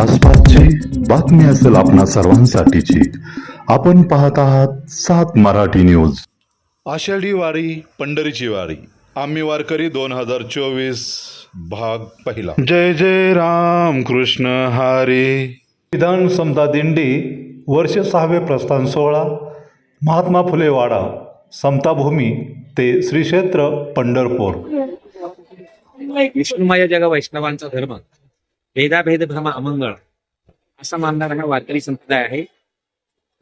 आसपासची बातमी असेल आपणा सर्वांसाठीची. आपण पाहत आहात सात मराठी न्यूज. आषाढी वारी पंढरीची वारी. आम्ही वारकरी दोन हजार चोवीस भाग पहिला. जय जय राम कृष्ण हरी. विधान समता दिंडी वर्ष सहावे प्रस्थान सोहळा. महात्मा फुले वाडा समताभूमी ते श्री क्षेत्र पंढरपूर. विष्णुमय जग वैष्णवांचा धर्म. भेदाभेद भ्रम अमंगळ. असा मानणारा हा वारकरी संप्रदाय आहे.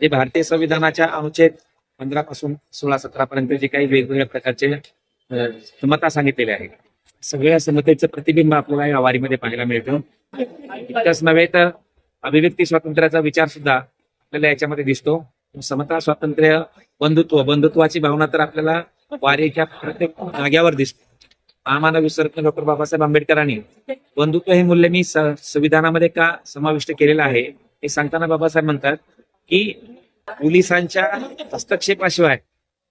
जे भारतीय संविधानाच्या अनुच्छेद पंधरा पासून सोळा सतरा पर्यंत जे काही वेगवेगळ्या प्रकारचे अ, समता सांगितलेले आहे सगळ्या समतेचं प्रतिबिंब आपल्याला या वारीमध्ये पाहायला मिळतं. इतकंच नव्हे तर अभिव्यक्ती स्वातंत्र्याचा विचार सुद्धा आपल्याला याच्यामध्ये दिसतो. समता स्वातंत्र्य बंधुत्व बंधुत्वाची भावना तर आपल्याला वारीच्या प्रत्येक जाग्यावर दिसते. आम्हाला विसरत्न डॉक्टर बाबासाहेब आंबेडकरांनी. बंधुत्व हे मूल्य मी संविधानामध्ये का समाविष्ट केलेलं आहे हे सांगताना बाबासाहेब म्हणतात की पोलिसांच्या हस्तक्षेपाशिवाय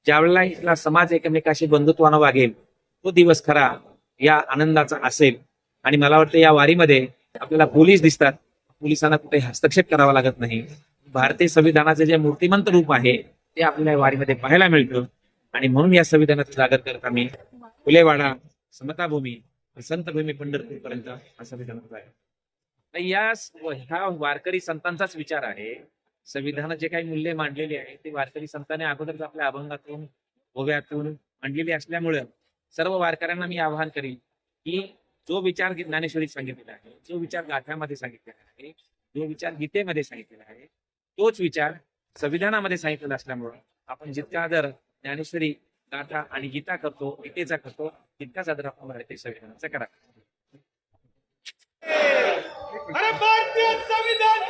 ज्यावेळेला इथला समाज एकमेकाशी बंधुत्वानं वागेल तो दिवस खरा या आनंदाचा असेल. आणि मला वाटतं या वारीमध्ये आपल्याला पोलीस दिसतात. पोलिसांना कुठे हस्तक्षेप करावा लागत नाही. भारतीय संविधानाचे जे मूर्तिमंत रूप आहे ते आपल्याला या वारीमध्ये पाहायला मिळतं. आणि म्हणून या संविधानाचं जागर करत आम्ही फुलेवाडा समताभूमी संतभूमी पंढरपूर पर्यंत असा संविधानाचा आहे. या ह्या वारकरी संतांचाच विचार आहे. संविधानात जे काही मूल्य मांडलेली आहे ते वारकरी संतांनी अगोदरच आपल्या अभंगातून ओव्यातून मांडलेली असल्यामुळं सर्व वारकऱ्यांना मी आवाहन करीन की जो विचार ज्ञानेश्वरी सांगितलेला आहे जो विचार गाथ्यामध्ये सांगितलेला आहे जो विचार गीतेमध्ये सांगितलेला आहे तोच विचार संविधानामध्ये सांगितलेला असल्यामुळं आपण जितका आदर ज्ञानेश्वरी गाथा आणि गीता करतो गीतेचा करतो तितकाच आदर आपण भारतीय संविधानाचा करा. अरे भारतीय संविधान